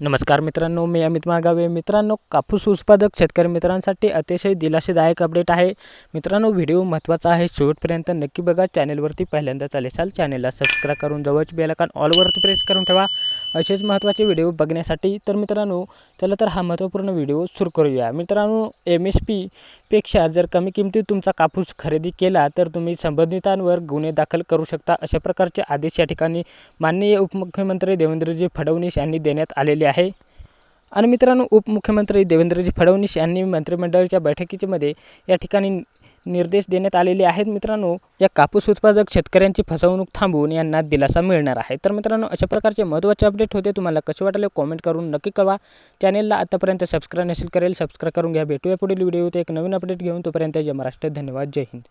नमस्कार मित्रांनो मी अमित मागावे मित्रांनो कापूस उत्पादक शेतकरी मित्रांसाठी अतिशय दिलासेदायक अपडेट आहे. मित्रांनो व्हिडिओ महत्त्वाचा आहे. शेवटपर्यंत नक्की बघा. चॅनेलवरती पहिल्यांदा चालेल चॅनेलला सबस्क्राईब करून जवळच बेलकान ऑलवरती प्रेस करून ठेवा. असेच महत्त्वाचे व्हिडिओ बघण्यासाठी तर मित्रांनो चला तर हा महत्त्वपूर्ण व्हिडिओ सुरू करूया. मित्रांनो एम एस पी पेक्षा जर कमी किमतीत तुमचा कापूस खरेदी केला तर तुम्ही संबंधितांवर गुन्हे दाखल करू शकता अशा प्रकारचे आदेश या ठिकाणी माननीय उपमुख्यमंत्री देवेंद्रजी फडणवीस यांनी देण्यात आलेले आहे. आणि मित्रांनो उपमुख्यमंत्री देवेंद्रजी फडणवीस यांनी मंत्रिमंडळाच्या बैठकीमध्ये या ठिकाणी निर्देश देण्यात आलेले आहेत. मित्रांनो या कापूस उत्पादक शेतकऱ्यांची फसवणूक थांबवून यांना दिलासा मिळणार आहे. तर मित्रांनो अशा प्रकारचे महत्त्वाचे अपडेट होते तुम्हाला कसे वाटले कॉमेंट करून नक्की कळवा. चॅनेलला आतापर्यंत सबस्क्राईब नसेल करेल सबस्क्राईब करून घ्या. भेटूया पुढील ते एक नवीन अपडेट घेऊन तोपर्यंत जय महाराष्ट्र धन्यवाद जय हिंद.